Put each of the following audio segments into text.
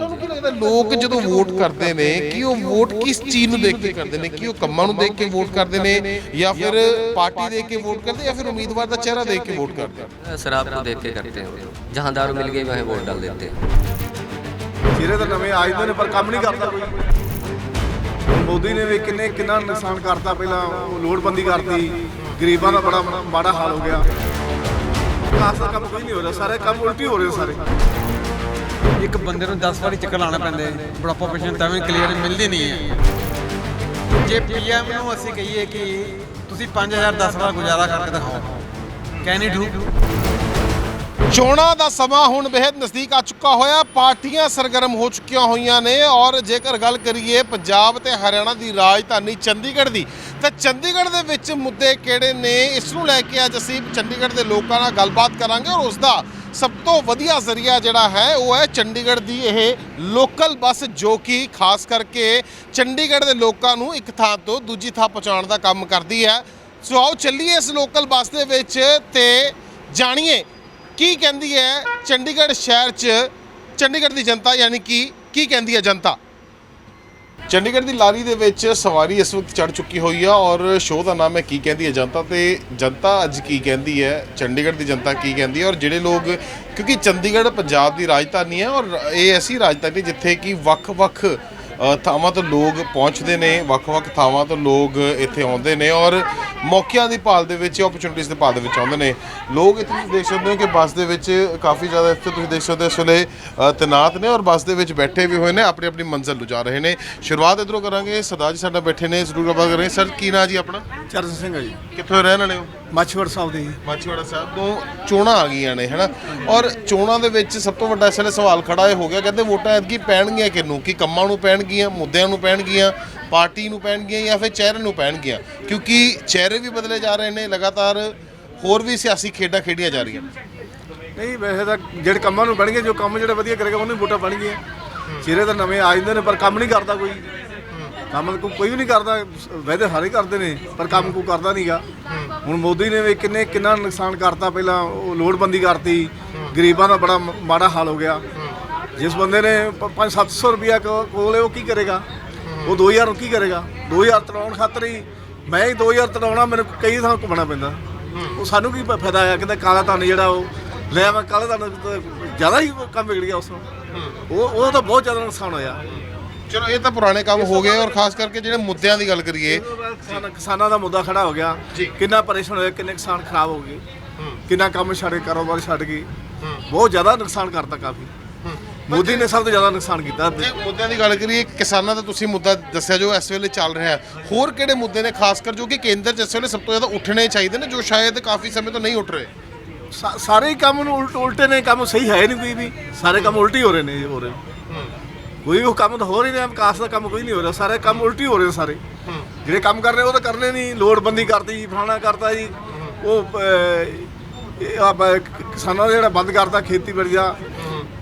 ਲੋਕ ਜਦੋਂ ਵੋਟ ਕਰਦੇ ਨੇ ਕਿ ਉਹ ਵੋਟ ਕਿਸ ਚੀਜ਼ ਨੂੰ ਦੇਖ ਕੇ ਕਰਦੇ ਨੇ? ਕਿ ਉਹ ਕੰਮਾਂ ਨੂੰ ਦੇਖ ਕੇ ਵੋਟ ਕਰਦੇ ਨੇ ਜਾਂ ਫਿਰ ਪਾਰਟੀ ਦੇਖ ਕੇ ਵੋਟ ਕਰਦੇ ਜਾਂ ਫਿਰ ਉਮੀਦਵਾਰ ਦਾ ਚਿਹਰਾ ਦੇਖ ਕੇ ਵੋਟ ਕਰਦੇ? ਸ਼ਰਾਬ ਨੂੰ ਦੇਖ ਕੇ ਕਰਦੇ ਹੋ। ਜਹਾਂ ਮਿਲ ਗਈ ਵਹਾਂ ਵੋਟ ਡਾਲ ਦਿੰਦੇ ਸਿਰੇ ਤਾਂ ਨਵੇਂ ਆਏ ਨੇ ਪਰ ਕੰਮ ਨਹੀਂ ਕਰਦਾ ਕੋਈ। ਮੋਦੀ ਨੇ ਵੀ ਕਿੰਨੇ ਕਿੰਨਾ ਨੁਕਸਾਨ ਕਰਤਾ ਪਹਿਲਾਂ ਲੋੜਬੰਦੀ ਕਰਤੀ। ਗਰੀਬਾਂ ਦਾ ਬੜਾ ਮਾੜਾ ਹਾਲ ਹੋ ਗਿਆ। ਕੰਮ ਕੋਈ ਨਹੀਂ ਹੋ ਰਿਹਾ ਸਾਰੇ ਕੰਮ ਉਲਟੀ ਹੋ ਰਹੇ ਸਾਰੇ। ਇੱਕ ਬੰਦੇ ਨੂੰ 10 ਵਾਰੀ ਚੱਕਰ ਲਾਣਾ ਪੈਂਦਾ ਹੈ ਬੁਢਾਪਾ ਪੈਨਸ਼ਨ ਤਾਂ ਵੀ ਕਲੀਅਰ ਮਿਲਦੀ ਨਹੀਂ ਹੈ। ਜੇ ਪੀਐਮ ਨੂੰ ਅਸੀਂ ਕਹੀਏ ਕਿ ਤੁਸੀਂ 5000 10 ਵਾਰ ਗੁਜ਼ਾਰਾ ਕਰਕੇ ਦਿਖਾਓ ਕੈਨ ਇਟ ਡੂ ਚੋਣਾਂ ਦਾ ਸਮਾਂ ਹੁਣ ਬੇहद ਨਜ਼ਦੀਕ ਆ ਚੁੱਕਾ ਹੋਇਆ। ਪਾਰਟੀਆਂ ਸਰਗਰਮ ਹੋ ਚੁੱਕੀਆਂ ਹੋਈਆਂ ਨੇ ਔਰ ਜੇਕਰ ਗੱਲ ਕਰੀਏ ਪੰਜਾਬ ਤੇ ਹਰਿਆਣਾ ਦੀ ਰਾਜਧਾਨੀ ਚੰਡੀਗੜ੍ਹ ਦੀ, ਤਾਂ ਚੰਡੀਗੜ੍ਹ ਦੇ ਵਿੱਚ ਮੁੱਦੇ ਕਿਹੜੇ ਨੇ? ਇਸ ਨੂੰ ਲੈ ਕੇ ਅੱਜ ਅਸੀਂ ਚੰਡੀਗੜ੍ਹ ਦੇ ਲੋਕਾਂ ਨਾਲ ਗੱਲਬਾਤ ਕਰਾਂਗੇ ਔਰ ਉਸ ਦਾ ਸਭ ਤੋਂ ਵਧੀਆ ਜ਼ਰੀਆ ਜਿਹੜਾ ਹੈ, ਉਹ ਹੈ ਚੰਡੀਗੜ੍ਹ ਦੀ ਇਹ ਲੋਕਲ ਬੱਸ ਜੋ ਕਿ ਖਾਸ ਕਰਕੇ ਚੰਡੀਗੜ੍ਹ ਦੇ ਲੋਕਾਂ ਨੂੰ ਇੱਕ ਥਾਂ ਤੋਂ ਦੂਜੀ ਥਾਂ ਪਹੁੰਚਾਉਣ ਦਾ ਕੰਮ ਕਰਦੀ ਹੈ। ਸੋ ਆਓ ਚੱਲੀਏ ਇਸ ਲੋਕਲ ਬੱਸ ਦੇ ਵਿੱਚ ਤੇ ਜਾਣੀਏ ਕੀ ਕਹਿੰਦੀ ਹੈ ਚੰਡੀਗੜ੍ਹ ਸ਼ਹਿਰ 'ਚ, ਚੰਡੀਗੜ੍ਹ ਦੀ ਜਨਤਾ ਯਾਨੀ ਕਿ ਕੀ ਕਹਿੰਦੀ ਹੈ ਜਨਤਾ? ਚੰਡੀਗੜ੍ਹ ਦੀ ਲਾਰੀ ਦੇ ਵਿੱਚ ਸਵਾਰੀ ਇਸ ਵਕਤ ਚੜ ਚੁੱਕੀ ਹੋਈ ਆ ਔਰ ਸ਼ੋਅ ਦਾ ਨਾਮ ਹੈ ਕੀ ਕਹਿੰਦੀ ਹੈ ਜਨਤਾ ਤੇ ਜਨਤਾ ਅੱਜ ਕੀ ਕਹਿੰਦੀ ਹੈ? ਚੰਡੀਗੜ੍ਹ ਦੀ ਜਨਤਾ ਕੀ ਕਹਿੰਦੀ ਹੈ? ਔਰ ਜਿਹੜੇ ਲੋਕ, ਕਿਉਂਕਿ ਚੰਡੀਗੜ੍ਹ ਪੰਜਾਬ ਦੀ ਰਾਜਧਾਨੀ ਹੈ ਔਰ ਇਹ ਐਸੀ ਰਾਜਧਾਨੀ ਜਿੱਥੇ ਕਿ ਵੱਖ-ਵੱਖ ਥਾਵਾਂ ਤੋਂ ਲੋਕ ਪਹੁੰਚਦੇ ਨੇ ਵੱਖ-ਵੱਖ ਥਾਵਾਂ ਤੋਂ ਲੋਕ ਇੱਥੇ ਆਉਂਦੇ ਨੇ ਔਰ ਮੌਕਿਆਂ ਦੀ ਭਾਲ ਦੇ ਵਿੱਚ ਓਪਰਚੁਨਿਟੀਜ਼ ਦੇ ਭਾਲ ਦੇ ਵਿੱਚ ਆਉਂਦੇ ਨੇ। ਲੋਕ ਇੱਥੇ ਤੁਸੀਂ ਦੇਖ ਸਕਦੇ ਹੋ ਕਿ ਬੱਸ ਦੇ ਵਿੱਚ ਕਾਫੀ ਜ਼ਿਆਦਾ ਇੱਥੇ ਤੁਸੀਂ ਦੇਖ ਸਕਦੇ ਹੋ ਇਸ ਵੇਲੇ ਤੈਨਾਤ ਨੇ ਔਰ ਬੱਸ ਦੇ ਵਿੱਚ ਬੈਠੇ ਵੀ ਹੋਏ ਨੇ ਆਪਣੀ ਆਪਣੀ ਮੰਜ਼ਿਲ ਨੂੰ ਜਾ ਰਹੇ ਨੇ। ਸ਼ੁਰੂਆਤ ਇਧਰੋਂ ਕਰਾਂਗੇ। ਸਰਦਾਰ ਜੀ ਸਾਡਾ ਬੈਠੇ ਨੇ ਜ਼ਰੂਰ ਗੱਲਬਾਤ ਕਰਾਂਗੇ। ਸਰ ਕੀ ਨਾਂ ਜੀ ਆਪਣਾ? ਚਰਨ ਸਿੰਘ ਆ ਜੀ। ਕਿੱਥੋਂ ਰਹਿਣ ਵਾਲੇ ਹੋ? ਮਾਛੀਵਾੜ ਸਾਹਿਬ ਦੇ ਜੀ। ਮਾਛੀਵਾੜਾ ਸਾਹਿਬ ਤੋਂ ਚੋਣਾਂ ਆ ਗਈਆਂ ਨੇ ਹੈਨਾ? ਔਰ ਚੋਣਾਂ ਦੇ ਵਿੱਚ ਸਭ ਤੋਂ ਵੱਡਾ ਇਸ ਵੇਲੇ ਸਵਾਲ ਖੜਾ ਇਹ ਹੋ ਗਿਆ ਕਹਿੰਦੇ ਵੋਟਾਂ ਐਤਕੀ ਪੈਣਗੀਆਂ ਕਿਹਨੂੰ? ਕਿ ਕੰਮਾਂ ਨੂੰ ਪੈਣਗੀਆਂ ਮੁੱਦਿਆਂ ਨੂੰ ਪੈਣਗੀਆਂ ਪਾਰਟੀ ਨੂੰ ਪੈਣਗੀਆਂ ਜਾਂ ਫਿਰ ਚਿਹਰੇ ਨੂੰ ਪੈਣਗੀਆਂ? ਕਿਉਂਕਿ ਚਿਹਰੇ ਵੀ ਬਦਲੇ ਜਾ ਰਹੇ ਨੇ ਲਗਾਤਾਰ ਹੋਰ ਵੀ ਸਿਆਸੀ ਖੇਡਾਂ ਖੇਡੀਆਂ ਜਾ ਰਹੀਆਂ ਨੇ। ਨਹੀਂ ਵੈਸੇ ਤਾਂ ਜਿਹੜੇ ਕੰਮਾਂ ਨੂੰ ਬਣਗੇ ਜੋ ਕੰਮ ਜਿਹੜੇ ਵਧੀਆ ਕਰੇਗਾ ਉਹਨੂੰ ਵੋਟਾਂ ਬਣਗੀਆਂ ਚਿਹਰੇ ਤਾਂ ਨਵੇਂ ਆ ਜਾਂਦੇ ਨੇ ਪਰ ਕੰਮ ਨਹੀਂ ਕਰਦਾ ਕੋਈ। ਕੰਮ ਤਾਂ ਕੋਈ ਵੀ ਨਹੀਂ ਕਰਦਾ ਵੈਦੇ ਸਾਰੇ ਕਰਦੇ ਨੇ, ਪਰ ਕੰਮ ਕੋਈ ਕਰਦਾ ਨਹੀਂਗਾ ਹੁਣ ਮੋਦੀ ਨੇ ਵੀ ਕਿੰਨੇ ਕਿੰਨਾ ਨੁਕਸਾਨ ਕਰਤਾ ਪਹਿਲਾਂ, ਉਹ ਲੋੜਬੰਦੀ ਕਰਤੀ। ਗਰੀਬਾਂ ਦਾ ਬੜਾ ਮ- ਮਾੜਾ ਹਾਲ ਹੋ ਗਿਆ। ਜਿਸ ਬੰਦੇ ਨੇ 5-700 ਰੁਪਿਆ ਕੋਲੇ ਉਹ ਕੀ ਕਰੇਗਾ? ਉਹ 2000 ਨੂੰ ਕੀ ਕਰੇਗਾ? 2000 ਤੜਾਉਣ ਖਾਤਰ ਹੀ ਮੈਂ ਹੀ 2000 ਤੜਾਉਣਾ ਮੈਨੂੰ ਕਈ ਥਾਂ ਘੁੰਮਣਾ ਪੈਂਦਾ। ਉਹ ਸਾਨੂੰ ਕੀ ਪ- ਫਾਇਦਾ ਆ ਕਹਿੰਦਾ ਕਾਲਾ ਧਨ ਜਿਹੜਾ ਉਹ ਲੈ ਮੈਂ ਕਾਲਾ ਧਨ ਤਾਂ ਜ਼ਿਆਦਾ ਹੀ ਕੰਮ ਵਿਗੜ ਗਿਆ ਉਸ ਨੂੰ ਉਹ ਉਹ ਤਾਂ ਬਹੁਤ ਜ਼ਿਆਦਾ ਨੁਕਸਾਨ ਹੋਇਆ। ਚਲੋ ਇਹ ਤਾਂ ਪੁਰਾਣੇ ਕੰਮ ਹੋ ਗਏ ਔਰ ਖਾਸ ਕਰਕੇ ਜਿਹੜੇ ਮੁੱਦਿਆਂ ਦੀ ਗੱਲ ਕਰੀਏ। ਕਿਸਾਨ- ਕਿਸਾਨਾਂ ਦਾ ਮੁੱਦਾ ਖੜਾ ਹੋ ਗਿਆ ਜੀ। ਕਿੰਨਾ ਪਰੇਸ਼ਾਨ ਹੋਇਆ ਕਿੰਨੇ ਕਿਸਾਨ ਖਰਾਬ ਹੋ ਗਏ ਕਿੰਨਾ ਕੰਮ ਛੱਡ ਕਾਰੋਬਾਰ ਛੱਡ ਗਏ ਬਹੁਤ ਜ਼ਿਆਦਾ ਨੁਕਸਾਨ ਕਰਤਾ ਕਾਫੀ। ਮੋਦੀ ਨੇ ਸਭ ਤੋਂ ਜ਼ਿਆਦਾ ਨੁਕਸਾਨ ਕੀਤਾ। ਜੇ ਮੁੱਦਿਆਂ ਦੀ ਗੱਲ ਕਰੀਏ ਕਿਸਾਨਾਂ ਦਾ ਤੁਸੀਂ ਮੁੱਦਾ ਦੱਸਿਆ ਜੋ ਇਸ ਵੇਲੇ ਚੱਲ ਰਿਹਾ ਹੈ। ਹੋਰ ਕਿਹੜੇ ਮੁੱਦੇ ਨੇ? ਖਾਸ ਕਰ ਜੋ ਕਿ ਕੇਂਦਰ 'ਚ ਇਸ ਵੇਲੇ ਸਭ ਤੋਂ ਜ਼ਿਆਦਾ ਉੱਠਣੇ ਚਾਹੀਦੇ ਨੇ ਜੋ ਸ਼ਾਇਦ ਕਾਫੀ ਸਮੇਂ ਤੋਂ ਨਹੀਂ ਉੱਠ ਰਹੇ। ਸਾ- ਸਾਰੇ ਹੀ ਕੰਮ ਨੂੰ ਉਲਟ ਉਲਟੇ ਨੇ ਕੰਮ ਸਹੀ ਹੈ ਨਹੀਂ ਕੋਈ ਵੀ। ਸਾਰੇ ਕੰਮ ਉਲਟੀ ਹੋ ਰਹੇ ਨੇ ਹੋ ਰਹੇ ਕੋਈ ਉਹ ਕੰਮ ਤਾਂ ਹੋ ਨਹੀਂ ਰਿਹਾ ਵਿਕਾਸ ਦਾ ਕੰਮ ਕੋਈ ਨਹੀਂ ਹੋ ਰਿਹਾ ਸਾਰੇ ਕੰਮ ਉਲਟੀ ਹੋ ਰਹੇ ਸਾਰੇ। ਜਿਹੜੇ ਕੰਮ ਕਰ ਰਹੇ ਉਹ ਤਾਂ ਕਰਨੇ ਨਹੀਂ ਲੋੜਬੰਦੀ ਕਰਦੀ ਫਲਾਣਾ ਕਰਤਾ ਜੀ। ਉਹ ਆ ਕਿਸਾਨਾਂ ਦਾ ਜਿਹੜਾ ਬੰਦ ਕਰਤਾ ਖੇਤੀਬਾੜੀ ਦਾ।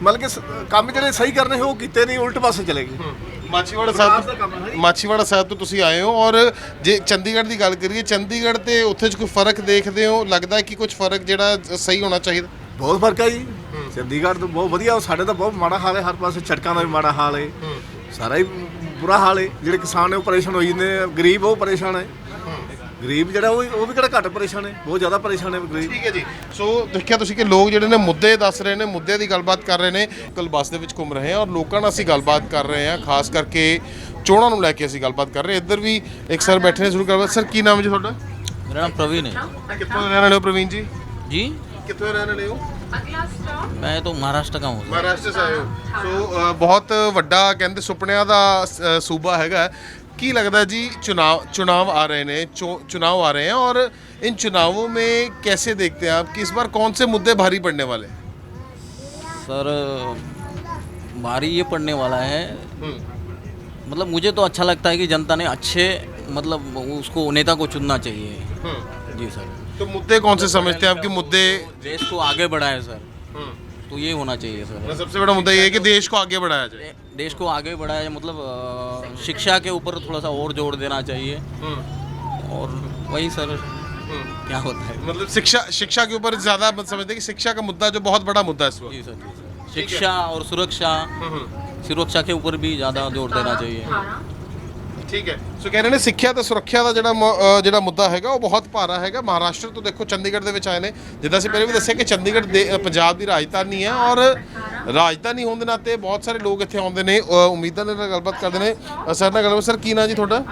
ਮਤਲਬ ਕਿ ਕੰਮ ਜਿਹੜੇ ਸਹੀ ਕਰਨੇ ਉਹ ਕੀਤੇ ਨਹੀਂ ਉਲਟ ਪਾਸੇ ਚਲੇ ਗਏ। ਮਾਛੀਵਾੜਾ ਸਾਹਿਬ ਹੈ ਜੀ। ਮਾਛੀਵਾੜਾ ਸਾਹਿਬ ਤੋਂ ਤੁਸੀਂ ਆਏ ਹੋ ਔਰ ਜੇ ਚੰਡੀਗੜ੍ਹ ਦੀ ਗੱਲ ਕਰੀਏ ਚੰਡੀਗੜ੍ਹ ਤੇ ਉੱਥੇ 'ਚ ਕੋਈ ਫ਼ਰਕ ਦੇਖਦੇ ਹੋ? ਲੱਗਦਾ ਹੈ ਕਿ ਕੁਝ ਫ਼ਰਕ ਜਿਹੜਾ ਸਹੀ ਹੋਣਾ ਚਾਹੀਦਾ? ਬਹੁਤ ਫ਼ਰਕ ਹੈ ਜੀ। ਚੰਡੀਗੜ੍ਹ ਤੋਂ ਬਹੁਤ ਵਧੀਆ ਸਾਡੇ ਤਾਂ ਬਹੁਤ ਮਾੜਾ ਹਾਲ ਹੈ ਹਰ ਪਾਸੇ ਸੜਕਾਂ ਦਾ ਵੀ ਮਾੜਾ ਹਾਲ ਹੈ। ਸਾਰਾ ਹੀ ਬੁਰਾ ਹਾਲ ਹੈ। ਜਿਹੜੇ ਕਿਸਾਨ ਨੇ ਉਹ ਪਰੇਸ਼ਾਨ ਹੋਈ ਨੇ ਗਰੀਬ ਉਹ ਪਰੇਸ਼ਾਨ ਹੈ। ਗਰੀਬ ਜਿਹੜਾ ਉਹ ਉਹ ਵੀ ਕਿਹੜਾ ਘੱਟ ਪਰੇਸ਼ਾਨ ਹੈ ਬਹੁਤ ਜ਼ਿਆਦਾ ਪਰੇਸ਼ਾਨ ਹੈ ਗਰੀਬ। ਠੀਕ ਹੈ ਜੀ। ਸੋ ਦੇਖਿਆ ਤੁਸੀਂ ਕਿ ਲੋਕ ਜਿਹੜੇ ਨੇ ਮੁੱਦੇ ਦੱਸ ਰਹੇ ਨੇ ਮੁੱਦਿਆਂ ਦੀ ਗੱਲਬਾਤ ਕਰ ਰਹੇ ਨੇ ਕੱਲ ਬੱਸ ਦੇ ਵਿੱਚ ਘੁੰਮ ਰਹੇ ਆ ਔਰ ਲੋਕਾਂ ਨਾਲ ਅਸੀਂ ਗੱਲਬਾਤ ਕਰ ਰਹੇ ਆ ਖਾਸ ਕਰਕੇ ਚੋਣਾਂ ਨੂੰ ਲੈ ਕੇ ਅਸੀਂ ਗੱਲਬਾਤ ਕਰ ਰਹੇ ਇੱਧਰ ਵੀ ਇੱਕ ਸਰ ਬੈਠੇ ਨੇ ਸ਼ੁਰੂ ਕਰਵਾ ਸਰ ਕੀ ਨਾਮ ਹੈ ਜੀ ਤੁਹਾਡਾ? ਮੇਰਾ ਨਾਮ ਪ੍ਰਵੀਨ ਹੈ। ਕਿੱਥੋਂ ਰਹਿਣ ਵਾਲੇ ਹੋ ਪ੍ਰਵੀਨ ਜੀ? ਜੀ? ਕਿੱਥੋਂ ਰਹਿਣ ਵਾਲੇ ਹੋ? मैं तो महाराष्ट्र का हूँ सर। ਮਹਾਰਾਸ਼ਟਰ ਸੇ ਆਏ ਹੋ ਸੋ ਅ, ਬਹੁਤ ਵੱਡਾ ਕਹਿੰਦੇ ਸੁਪਨਿਆਂ ਦਾ ਅ, ਸੂਬਾ ਹੈਗਾ ਹੈ। ਕੀ लगता है जी चुनाव चुनाव आ रहे हैं चो- चुनाव आ रहे हैं और इन चुनावों में कैसे देखते हैं आप कि इस बार कौन से मुद्दे भारी पड़ने वाले हैं? सर भारी ये पड़ने वाला है मतलब मुझे तो अच्छा लगता है कि जनता ने अच्छे मतलब उसको नेता को चुनना चाहिए जी सर तो मुद्दे कौन से समझते हैं? आपके मुद्दे देश को आगे बढ़ाए सर। तो ये होना चाहिए सर। सबसे बड़ा मुद्दा ये है कि देश को आगे बढ़ाया जाए। देश को आगे बढ़ाया जाए मतलब शिक्षा के ऊपर थोड़ा सा और ज़ोर देना चाहिए। और वही सर क्या होता है? मतलब शिक्षा शिक्षा के ऊपर ज़्यादा मत समझते हैं कि शिक्षा का मुद्दा जो बहुत बड़ा मुद्दा है इस वक्त। जी सर शिक्षा और सुरक्षा सुरक्षा के ऊपर भी ज़्यादा ज़ोर देना चाहिए। ਠੀਕ ਹੈ। ਸੋ ਕਹਿ ਰਹੇ ਨੇ ਸਿੱਖਿਆ ਤੇ ਸੁਰੱਖਿਆ ਦਾ ਜਿਹੜਾ ਮ- ਜਿਹੜਾ ਮੁੱਦਾ ਹੈਗਾ ਉਹ ਬਹੁਤ ਭਾਰਾ ਹੈਗਾ। ਮਹਾਰਾਸ਼ਟਰ ਤੋਂ ਦੇਖੋ ਚੰਡੀਗੜ੍ਹ ਦੇ ਵਿੱਚ ਆਏ ਨੇ। ਜਿੱਦਾਂ ਅਸੀਂ ਪਹਿਲੇ ਵੀ ਦੱਸਿਆ ਕਿ ਚੰਡੀਗੜ੍ਹ ਦੇ ਪੰਜਾਬ ਦੀ ਰਾਜਧਾਨੀ ਹੈ ਔਰ ਰਾਜਧਾਨੀ ਹੋਣ ਦੇ ਨਾਤੇ ਬਹੁਤ ਸਾਰੇ ਲੋਕ ਇੱਥੇ ਆਉਂਦੇ ਨੇ। ਉਮੀਦਾਂ ਦੇ ਨਾਲ ਗੱਲਬਾਤ ਕਰਦੇ ਨੇ। ਸਰ ਨਾਲ ਗੱਲਬਾਤ ਸਰ ਕੀ ਨਾਂ ਜੀ ਤੁਹਾਡਾ?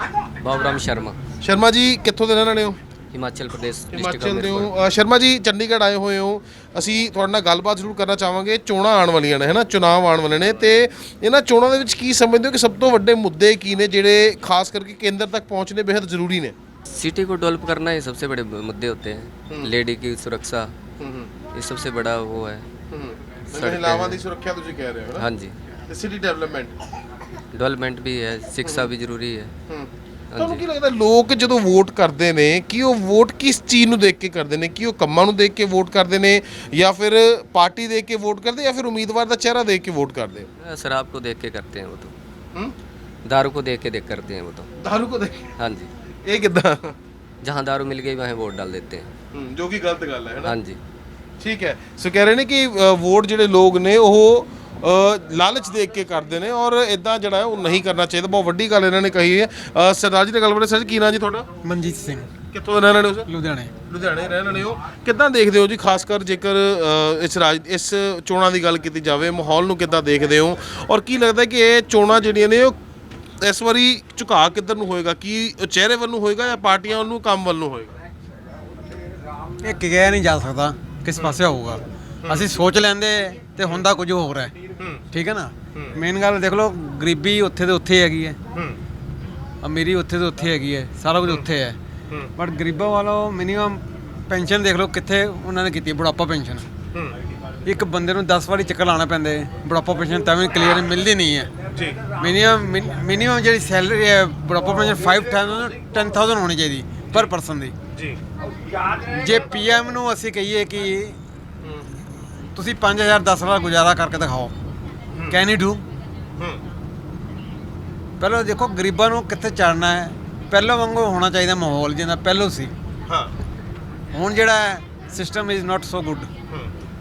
ਬਾਬਰਾਮ ਸ਼ਰਮਾ। ਸ਼ਰਮਾ ਜੀ ਕਿੱਥੋਂ ਦੇ ਰਹਿਣ ਵਾਲੇ ਹੋ? ਹਿਮਾਚਲ ਪ੍ਰਦੇਸ਼ ਡਿਸਟ੍ਰਿਕਟ ਹਿਮਾਚਲ ਦੇ ਹੋ। ਸ਼ਰਮਾ ਜੀ ਚੰਡੀਗੜ੍ਹ ਆਏ ਹੋਏ ਹੋ। ਅਸੀਂ ਤੁਹਾਡੇ ਨਾਲ ਗੱਲਬਾਤ ਜ਼ਰੂਰ ਕਰਨਾ ਚਾਹਾਂਗੇ। ਚੋਣਾਂ ਆਉਣ ਵਾਲੀਆਂ ਨੇ ਹੈ ਨਾ? ਆਉਣ ਵਾਲੇ ਨੇ। ਤੇ ਇਹਨਾਂ ਚੋਣਾਂ ਦੇ ਵਿੱਚ ਕੀ ਸਮਝਦੇ ਹੋ ਕਿ ਸਭ ਤੋਂ ਵੱਡੇ ਮੁੱਦੇ ਕੀ ਨੇ ਜਿਹੜੇ ਖਾਸ ਕਰਕੇ ਕੇਂਦਰ ਤੱਕ ਪਹੁੰਚਣੇ बेहद ਜ਼ਰੂਰੀ ਨੇ? सिटी को डेवलप करना ये सबसे बड़े मुद्दे होते हैं लेडी की सुरक्षा ये सबसे बड़ा वो है ਮਹਿਲਾਵਾਂ ਦੀ ਸੁਰੱਖਿਆ ਤੁਸੀਂ ਕਹਿ ਰਹੇ ਹੋ हाँ ਸਿਟੀ ਡਿਵੈਲਪਮੈਂਟ? डेवलपमेंट भी है शिक्षा भी जरूरी है ਤੁਹਾਨੂੰ ਕੀ ਲੱਗਦਾ ਲੋਕ ਜਦੋਂ ਵੋਟ ਕਰਦੇ ਨੇ ਕੀ ਉਹ ਵੋਟ ਕਿਸ ਚੀਜ਼ ਨੂੰ ਦੇਖ ਕੇ ਕਰਦੇ ਨੇ ਕੀ ਉਹ ਕੰਮਾਂ ਨੂੰ ਦੇਖ ਕੇ ਵੋਟ ਕਰਦੇ ਨੇ ਜਾਂ ਫਿਰ ਪਾਰਟੀ ਦੇਖ ਕੇ ਵੋਟ ਕਰਦੇ ਜਾਂ ਫਿਰ ਉਮੀਦਵਾਰ ਦਾ ਚਿਹਰਾ ਦੇਖ ਕੇ ਵੋਟ ਕਰਦੇ शराब को देख के करते हैं वो तो ਹੂੰ दारू को देख के देख करते हैं वो तो ਦਾਰੂ ਕੋ ਦੇਖ हाँ जी ਇਹ ਕਿਦਾਂ जहाँ दारू मिल गई वहीं वोट डाल देते हैं ਜੋ ਕਿ ਗਲਤ ਗੱਲ ਹੈ हाँ जी ਠੀਕ ਹੈ ਸੋ ਕਹਿ ਰਹੇ ਨੇ ਕਿ ਅ, ਵੋਟ ਜਿਹੜੇ ਲੋਕ ਨੇ ਉਹ ਅ, ਲਾਲਚ ਦੇਖ ਕੇ ਕਰਦੇ ਨੇ ਔਰ ਇਦਾਂ ਜਿਹੜਾ ਹੈ ਉਹ ਨਹੀਂ ਕਰਨਾ ਚਾਹੀਦਾ। ਬਹੁਤ ਵੱਡੀ ਗੱਲ ਇਹਨਾਂ ਨੇ ਕਹੀ ਹੈ। ਸਰਦਾਰ ਜੀ ਨੇ ਗੱਲ ਬੜੇ ਸਰ ਕੀ ਨਾਂ ਜੀ ਤੁਹਾਡਾ? ਮਨਜੀਤ ਸਿੰਘ। ਕਿੱਥੋਂ ਦੇ ਰਹਿਣ ਵਾਲੇ ਹੋ ਸਰ? ਲੁਧਿਆਣੇ। ਲੁਧਿਆਣੇ ਰਹਿਣ ਵਾਲੇ ਹੋ। ਕਿੱਦਾਂ ਦੇਖਦੇ ਹੋ ਜੀ ਖਾਸ ਕਰ ਜੇਕਰ ਇਸ ਰਾਜ ਇਸ ਚੋਣਾਂ ਦੀ ਗੱਲ ਕੀਤੀ ਜਾਵੇ ਮਾਹੌਲ ਨੂੰ ਕਿੱਦਾਂ ਦੇਖਦੇ ਹੋ? ਔਰ ਕੀ ਲੱਗਦਾ ਕਿ ਇਹ ਚੋਣਾਂ ਜਿਹੜੀਆਂ ਨੇ ਉਹ ਇਸ ਵਾਰੀ ਝੁਕਾਅ ਕਿੱਧਰ ਨੂੰ ਹੋਏਗਾ? ਕੀ ਚਿਹਰੇ ਵੱਲ ਨੂੰ ਹੋਏਗਾ ਜਾਂ ਪਾਰਟੀਆਂ ਵੱਲ ਨੂੰ ਕੰਮ ਵੱਲ ਨੂੰ ਹੋਏਗਾ? ਇਹ ਕਿਹਾ ਨਹੀਂ ਜਾ ਸਕਦਾ ਕਿਸ ਪਾਸੇ ਹੋਊਗਾ। ਅਸੀਂ ਸੋਚ ਲੈਂਦੇ ਤੇ ਹੁੰਦਾ ਕੁਝ ਹੋਰ ਹੈ। ਠੀਕ ਹੈ ਨਾ? ਮੇਨ ਗੱਲ ਦੇਖ ਲਓ ਗਰੀਬੀ ਉੱਥੇ ਦੇ ਉੱਥੇ ਹੈਗੀ ਹੈ। ਅਮੀਰੀ ਉੱਥੇ ਦੇ ਉੱਥੇ ਹੈਗੀ ਹੈ। ਸਾਰਾ ਕੁਝ ਉੱਥੇ ਹੈ। ਬਟ ਗਰੀਬਾਂ ਵਾਲੋ ਮਿਨੀਮਮ ਪੈਨਸ਼ਨ ਦੇਖ ਲਓ ਕਿੱਥੇ ਉਹਨਾਂ ਨੇ ਕੀਤੀ ਬੁਢਾਪਾ ਪੈਨਸ਼ਨ ਇੱਕ ਬੰਦੇ ਨੂੰ 10 ਵਾਰੀ ਚੱਕਰ ਲਾਣਾ ਪੈਂਦਾ ਬੁਢਾਪਾ ਪੈਨਸ਼ਨ ਤਾਂ ਵੀ ਕਲੀਅਰ ਮਿਲਦੀ ਨਹੀਂ ਹੈ। ਜੀ। ਮਿਨੀਮਮ ਮਿਨੀਮਮ ਜਿਹੜੀ ਸੈਲਰੀ ਹੈ ਬੁਢਾਪਾ ਪੈਨਸ਼ਨ 5000 10000 ਹੋਣੀ ਚਾਹੀਦੀ ਪਰ ਪਰਸਨ ਦੀ। ਜੀ। ਜੇ ਪੀਐਮ ਨੂੰ ਅਸੀਂ ਕਹੀਏ ਕਿ ਤੁਸੀਂ 5000 10 ਵਾਰ ਗੁਜ਼ਾਰਾ ਕਰਕੇ ਦਿਖਾਓ। ਕੈਨ ਯੂ ਡੂ ਪਹਿਲਾਂ ਦੇਖੋ ਗਰੀਬਾਂ ਨੂੰ ਕਿੱਥੇ ਚੜਨਾ ਹੈ? ਪਹਿਲਾਂ ਵਾਂਗੂ ਹੋਣਾ ਚਾਹੀਦਾ ਮਾਹੌਲ ਜਿੰਨਾ ਪਹਿਲਾਂ ਸੀ। ਹਾਂ। ਹੁਣ ਜਿਹੜਾ system is not so good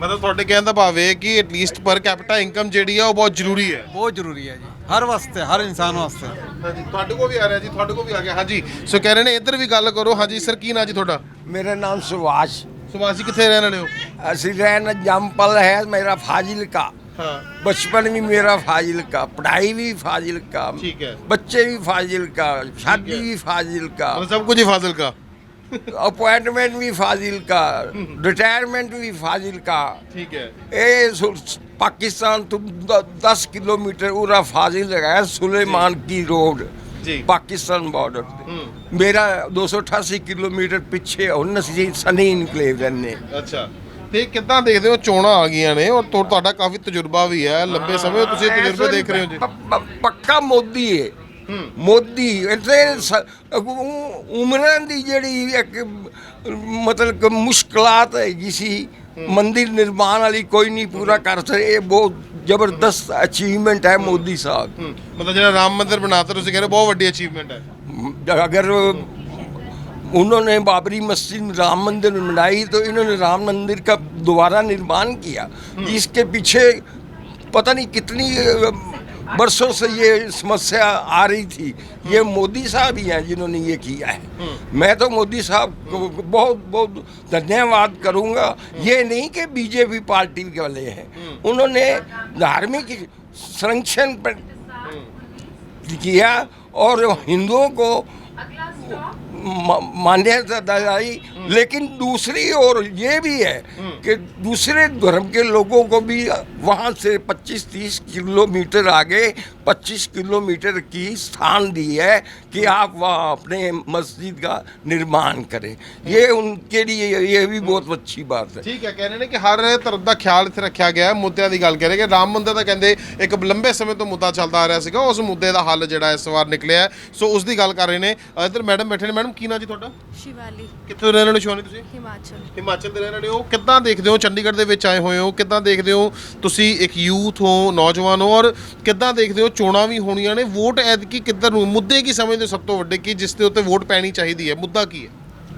ਮਤਲਬ ਤੁਹਾਡੇ ਕਹਿਣ ਦਾ ਭਾਵ ਇਹ ਕਿ ਐਟਲੀਸਟ ਪਰ ਕੈਪੀਟਾ ਇਨਕਮ ਜਿਹੜੀ ਆ ਉਹ ਬਹੁਤ ਜ਼ਰੂਰੀ ਹੈ। ਬਹੁਤ ਜ਼ਰੂਰੀ ਹੈ ਜੀ। ਹਰ ਵਾਸਤੇ ਹਰ ਇਨਸਾਨ ਵਾਸਤੇ। ਹਾਂਜੀ ਤੁਹਾਡੇ ਕੋਲ ਵੀ ਆ ਰਿਹਾ ਜੀ ਤੁਹਾਡੇ ਕੋਲ ਵੀ ਆ ਗਿਆ। ਹਾਂਜੀ ਸੋ ਕਹਿ ਰਹੇ ਨੇ ਇੱਧਰ ਵੀ ਗੱਲ ਕਰੋ। ਹਾਂਜੀ ਸਰ ਕੀ ਨਾਂ ਜੀ ਤੁਹਾਡਾ? ਮੇਰਾ ਨਾਮ ਸੁਭਾਸ਼ ਸੁਭਾਸ਼ ਜੀ ਕਿੱਥੇ ਰਹਿਣ ਵਾਲੇ ਹੋ? ਅਸੀਂ ਰਹਿਣ ਜੰਪਲ ਹੈ ਮੇਰਾ ਫਾਜ਼ਿਲਕਾ। ਹਾਂ। ਬਚਪਨ ਵੀ ਮੇਰਾ ਫਾਜ਼ਿਲਕਾ ਪੜ੍ਹਾਈ ਵੀ ਫਾਜ਼ਿਲਕਾ ਠੀਕ ਹੈ। ਬੱਚੇ ਵੀ ਫਾਜ਼ਿਲਕਾ ਸ਼ਾਦੀ ਵੀ ਫਾਜ਼ਿਲਕਾ। ਮਤਲਬ ਸਭ ਕੁਝ ਹੀ ਫਾਜ਼ਿਲਕਾ। ਅਪਾਇੰਟਮੈਂਟ ਵੀ ਫਾਜ਼ਿਲਕਾ ਰਿਟਾਇਰਮੈਂਟ ਵੀ ਫਾਜ਼ਿਲਕਾ। ਠੀਕ ਹੈ। ਇਹ ਸੁ- ਪਾਕਿਸਤਾਨ ਤੋਂ 10 ਕਿਲੋਮੀਟਰ ਉਰਾ ਫਾਜ਼ਿਲ ਹੈ ਸੁਲੇਮਾਨ ਕੀ ਰੋਡ। ਜੀ। ਪਾਕਿਸਤਾਨ ਬਾਰਡਰ ਤੇ। ਮੇਰਾ 288 ਕਿਲੋਮੀਟਰ ਪਿੱਛੇ ਹੁਣ ਅਸੀਂ ਸਨੀ ਇਨਕਲੇਵ ਰਹਿੰਦੇ ਅੱਛਾ। ਤੇ ਕਿੱਦਾਂ ਦੇਖਦੇ ਹੋ? ਚੋਣਾਂ ਆ ਗਈਆਂ ਨੇ ਔਰ ਤੁਹਾ- ਤੁਹਾਡਾ ਕਾਫੀ ਤਜਰਬਾ ਵੀ ਹੈ। ਲੰਬੇ ਸਮੇਂ ਤੋਂ ਤੁਸੀਂ ਤਜਰਬੇ ਦੇਖ ਰਹੇ ਹੋ ਜੀ। ਪੱਕਾ ਮੋਦੀ ਹੈ। ਮੋਦੀ ਉ- ਉਮਰਾਂ ਦੀ ਜਿਹੜੀ ਇੱਕ ਮਤਲਬ ਮੁਸ਼ਕਲਾਤ ਹੈਗੀ ਸੀ ਮੰਦਿਰ ਨਿਰਮਾਣ ਵਾਲੀ ਕੋਈ ਨਹੀਂ ਪੂਰਾ ਕਰ ਸਕੇ ਇਹ ਬਹੁਤ ਜ਼ਬਰਦਸਤ ਅਚੀਵਮੈਂਟ ਹੈ ਮੋਦੀ ਸਾਹਿਬ ਹੂੰ। ਮਤਲਬ ਜਿਹੜਾ ਰਾਮ ਮੰਦਿਰ ਬਣਾਤਾ ਤੁਸੀਂ ਕਹਿੰਦੇ ਹੋ ਬਹੁਤ ਵੱਡੀ ਅਚੀਵਮੈਂਟ ਹੈ अगर उन्होंने बाबरी मस्जिद राम मंदिर बनाई तो इन्होंने राम मंदिर का दोबारा निर्माण किया इसके पीछे पता नहीं कितनी अ, बरसों से ये समस्या आ रही थी। ये मोदी साहब ही हैं जिन्होंने ये किया है। मैं तो मोदी साहब को बहुत बहुत धन्यवाद करूँगा। ये नहीं कि बीजेपी पार्टी वाले हैं। उन्होंने धार्मिक संरक्षण पर किया और हिंदुओं को मा- मान्यता दिलाई लेकिन दूसरी ओर ये भी है कि दूसरे धर्म के लोगों को भी वहाँ से 25-30 किलोमीटर आगे 25 किलोमीटर की स्थान दी है कि आप वहाँ अपने मस्जिद का निर्माण करें ये उनके लिए ये भी बहुत अच्छी बात है ਠੀਕ ਹੈ ਕਹਿ ਰਹੇ ਨੇ ਕਿ ਹਰ ਧਰਮ ਦਾ ਖਿਆਲ ਇੱਥੇ ਰੱਖਿਆ ਗਿਆ ਹੈ ਮੁੱਦਿਆਂ ਦੀ ਗੱਲ ਕਰੇ ਕਿ ਰਾਮ ਮੰਦਿਰ ਦਾ ਕਹਿੰਦੇ ਇੱਕ ਲੰਬੇ ਸਮੇਂ ਤੋਂ ਮੁੱਦਾ ਚੱਲਦਾ ਆ ਰਿਹਾ ਸੀਗਾ ਉਸ ਮੁੱਦੇ ਦਾ ਹੱਲ ਜਿਹੜਾ ਇਸ ਵਾਰ ਨਿਕਲਿਆ ਹੈ। ਸੋ ਉਸ ਦੀ ਗੱਲ ਕਰ ਰਹੇ ਨੇ ਅ, ਇੱਧਰ ਮੈਡਮ ਬੈਠੇ ਨੇ ਮੈਡਮ ਕੀ ਨਾਂ ਜੀ ਤੁਹਾਡਾ? ਸ਼ਿਵਾਲੀ। ਕਿੱਥੋਂ ਰਹਿਣ ਵਾਲੇ ਸ਼ਿਵਾਨੀ ਤੁਸੀਂ? ਹਿਮਾਚਲ। ਹਿਮਾਚਲ ਦੇ ਰਹਿਣ ਵਾਲੇ ਹੋ। ਕਿੱਦਾਂ ਦੇਖਦੇ ਹੋ ਚੰਡੀਗੜ੍ਹ ਦੇ ਵਿੱਚ ਆਏ ਹੋਏ ਹੋ? ਕਿੱਦਾਂ ਦੇਖਦੇ ਹੋ ਤੁਸੀਂ ਇੱਕ ਯੂਥ ਹੋ ਨੌਜਵਾਨ ਹੋ ਔਰ ਕਿੱਦਾਂ ਦੇਖਦੇ ਹੋ ਚੋਣਾਂ ਵੀ ਹੋਣੀਆਂ ਨੇ? ਵੋਟ ਐਤਕੀ ਕਿੱਧਰ ਨੂੰ ਮੁੱਦੇ ਕੀ ਸਮਝਦੇ ਹੋ ਸਭ ਤੋਂ ਵੱਡੇ? ਕੀ ਜਿਸ ਦੇ ਉੱਤੇ ਵੋਟ ਪੈਣੀ ਚਾਹੀਦੀ ਹੈ? ਮੁੱਦਾ ਕੀ ਹੈ?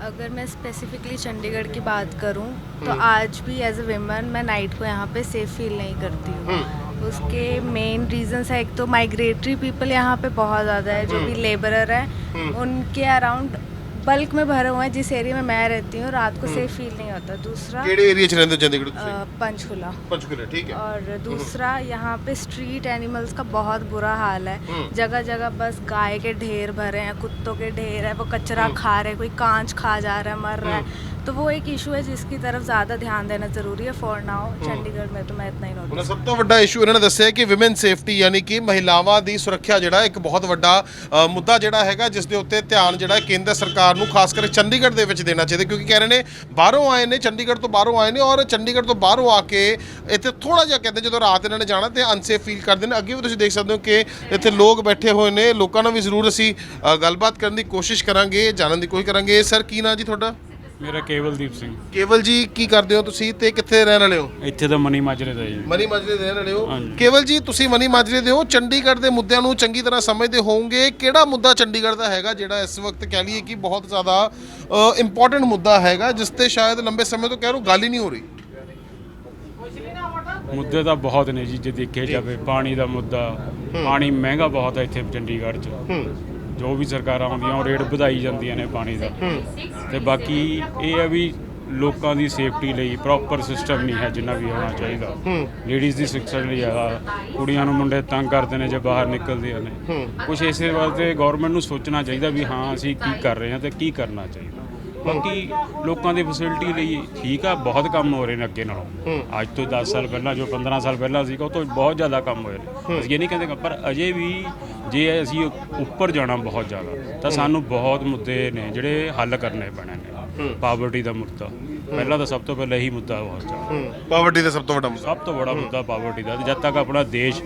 अगर मैं स्पेसिफिकली चंडीगढ़ की बात करूँ तो आज भी एज अ वेमन मैं नाइट को यहाँ पे सेफ़ फील नहीं करती हूँ। उसके मेन रीजंस है एक तो माइग्रेटरी पीपल यहाँ पे बहुत ज़्यादा है जो भी लेबरर है उनके अराउंड बल्क में भरे हुए हैं जिस एरिया में मैं रहती हूँ रात को सेफ फील नहीं होता दूसरा ਕਿਹੜੇ ਏਰੀਆ 'ਚ ਰਹਿੰਦੇ ਹੋ ਚੰਡੀਗੜ੍ਹ अ, ਤੁਸੀਂ पंचकुला ਪੰਚਕੂਲੇ ਠੀਕ ਹੈ और दूसरा यहाँ पे स्ट्रीट एनिमल्स का बहुत बुरा हाल है जगह जगह बस गाय के ढेर भरे हैं कुत्तों के ढेर है वो कचरा खा रहे हैं कोई कांच खा जा रहा है मर रहा है तो वो एक इशू है जिसकी तरफ ज़्यादा ध्यान देना ज़रूरी है फॉर नाउ चंडीगढ़ में तो मैं इतना ही ਉਹਨਾਂ नोटिस ਸਭ ਤੋਂ ਵੱਡਾ ਇਸ਼ੂ ਇਹਨਾਂ ਨੇ ਦੱਸਿਆ ਕਿ ਔਮਨ ਸੇਫਟੀ ਯਾਨੀ ਕਿ ਮਹਿਲਾਵਾਂ ਦੀ ਸੁਰੱਖਿਆ ਜਿਹੜਾ ਇੱਕ ਬਹੁਤ ਵੱਡਾ ਅ, ਮੁੱਦਾ ਜਿਹੜਾ ਹੈਗਾ ਜਿਸ ਦੇ ਉੱਤੇ ਧਿਆਨ ਜਿਹੜਾ ਕੇਂਦਰ ਸਰਕਾਰ ਨੂੰ ਖਾਸ ਕਰਕੇ ਚੰਡੀਗੜ੍ਹ ਦੇ ਵਿੱਚ ਦੇਣਾ ਚਾਹੀਦਾ ਕਿਉਂਕਿ ਕਹਿ ਰਹੇ ਨੇ ਬਾਹਰੋਂ ਆਏ ਨੇ ਚੰਡੀਗੜ੍ਹ ਤੋਂ ਬਾਹਰੋਂ ਆਏ ਨੇ ਔਰ ਚੰਡੀਗੜ੍ਹ ਤੋਂ ਬਾਹਰੋਂ ਆ ਕੇ ਇੱਥੇ ਥੋੜਾ ਜਿਹਾ ਕਹਿੰਦੇ ਜਦੋਂ ਰਾਤ ਇਹਨਾਂ ਨੇ ਜਾਣਾ ਤੇ ਅਨਸੇਫ ਫੀਲ ਕਰਦੇ ਨੇ ਅੱਗੇ ਵੀ ਤੁਸੀਂ ਦੇਖ ਸਕਦੇ ਹੋ ਕਿ ਇੱਥੇ ਲੋਕ ਬੈਠੇ ਹੋਏ ਨੇ ਲੋਕਾਂ ਨਾਲ ਵੀ ਜ਼ਰੂਰ ਅਸੀਂ ਅ, ਗੱਲਬਾਤ ਕਰਨ ਦੀ ਕੋਸ਼ਿਸ਼ ਕਰਾਂਗੇ ਜਾਣਨ ਦੀ ਕੋਸ਼ਿਸ਼ ਕਰਾਂਗੇ ਸਰ ਕੀ ਨਾਂ ਜੀ ਤੁਹਾਡਾ ਮੇਰਾ ਕੇਵਲਦੀਪ ਸਿੰਘ। ਕੇਵਲ ਜੀ ਕੀ ਕਰਦੇ ਹੋ ਤੁਸੀਂ ਤੇ ਕਿੱਥੇ ਰਹਿਣ ਵਾਲੇ ਹੋ? ਇੱਥੇ ਦਾ ਮਨੀ ਮਾਜਰੇ ਦਾ ਜੀ। ਮਨੀ ਮਾਜਰੇ ਦੇ ਰਹਿਣ ਵਾਲੇ ਹੋ। ਹਾਂਜੀ। ਕੇਵਲ ਜੀ ਤੁਸੀਂ ਮਨੀ ਮਾਜਰੇ ਦੇ ਹੋ। ਚੰਡੀਗੜ੍ਹ ਦੇ ਮੁੱਦਿਆਂ ਨੂੰ ਚੰਗੀ ਤਰ੍ਹਾਂ ਸਮਝਦੇ ਹੋਵੋਗੇ। ਕਿਹੜਾ ਮੁੱਦਾ ਚੰਡੀਗੜ੍ਹ ਦਾ ਹੈਗਾ ਜਿਹੜਾ ਇਸ ਵਕਤ ਕਹਿ ਲਈਏ ਕਿ ਬਹੁਤ ਜ਼ਿਆਦਾ ਇੰਪੋਰਟੈਂਟ ਮੁੱਦਾ ਹੈਗਾ ਜਿਸ ਤੇ ਸ਼ਾਇਦ ਲੰਬੇ ਸਮੇਂ ਤੋਂ ਕਹਿ ਰੋ ਗੱਲ ਹੀ ਨਹੀਂ ਹੋ ਰਹੀ? ਮੁੱਦੇ ਤਾਂ ਬਹੁਤ ਨੇ ਜੀ ਜੇ ਦੇਖਿਆ ਜਾਵੇ। ਪਾਣੀ ਦਾ ਮੁੱਦਾ ਪਾਣੀ ਮਹਿੰਗਾ ਬਹੁਤ ਹੈ ਇੱਥੇ ਚੰਡੀਗੜ੍ਹ 'ਚ। ਜੋ ਵੀ ਸਰਕਾਰਾਂ ਆਉਂਦੀਆਂ ਉਹ ਰੇਟ ਵਧਾਈ ਜਾਂਦੀਆਂ ਨੇ ਪਾਣੀ ਦਾ। ਤੇ ਬਾਕੀ ਇਹ ਹੈ ਵੀ ਲੋਕਾਂ ਦੀ ਸੇਫਟੀ ਲਈ ਪ੍ਰੋਪਰ ਸਿਸਟਮ ਨਹੀਂ ਹੈ ਜਿੰਨਾ ਵੀ ਹੋਣਾ ਚਾਹੀਦਾ। ਲੇਡੀਜ਼ ਦੀ ਸਿੱਖਿਆ ਲਈ ਆ ਕੁੜੀਆਂ ਨੂੰ ਮੁੰਡੇ ਤੰਗ ਕਰਦੇ ਨੇ ਜੇ ਬਾਹਰ ਨਿਕਲਦੀਆਂ ਨੇ। ਕੁਝ ਇਸੇ ਵਾਸਤੇ ਗਵਰਨਮੈਂਟ ਨੂੰ ਸੋਚਣਾ ਚਾਹੀਦਾ ਵੀ ਹਾਂ ਅਸੀਂ ਕੀ ਕਰ ਰਹੇ ਹਾਂ ਤੇ ਕੀ ਕਰਨਾ ਚਾਹੀਦਾ। ਬਾਕੀ ਲੋਕਾਂ ਦੀ ਫੈਸਿਲਿਟੀ ਲਈ ਠੀਕ ਆ ਬਹੁਤ ਕੰਮ ਹੋ ਰਹੇ ਨੇ ਅੱਗੇ ਨਾਲੋਂ। ਅੱਜ ਤੋਂ 10 ਸਾਲ ਪਹਿਲਾਂ ਜੋ 15 ਸਾਲ ਪਹਿਲਾਂ ਸੀਗਾ ਉਹ ਤੋਂ ਬਹੁਤ ਜ਼ਿਆਦਾ ਕੰਮ ਹੋਏ ਨੇ। ਅਸੀਂ ਇਹ ਨਹੀਂ ਕਹਿੰਦੇ ਪਰ ਅਜੇ ਵੀ ਜੇ ਅਸੀਂ ਉੱਪਰ ਜਾਣਾ ਬਹੁਤ ਜ਼ਿਆਦਾ ਤਾਂ ਸਾਨੂੰ ਬਹੁਤ ਮੁੱਦੇ ਨੇ ਜਿਹੜੇ ਹੱਲ ਕਰਨੇ ਪੈਣੇ ਨੇ। ਪਾਵਰਟੀ ਦਾ ਮੁੱਦਾ। ਪਹਿਲਾਂ ਤਾਂ ਸਭ ਤੋਂ ਪਹਿਲਾਂ ਇਹੀ ਮੁੱਦਾ ਬਹੁਤ ਜ਼ਿਆਦਾ। ਪਾਵਰਟੀ ਦਾ ਸਭ ਤੋਂ ਵੱਡਾ ਮੁੱਦਾ। ਸਭ ਤੋਂ ਬੜਾ ਮੁੱਦਾ ਪਾਵਰਟੀ ਦਾ। ਜਦ ਤੱਕ ਆਪਣਾ ਦੇਸ਼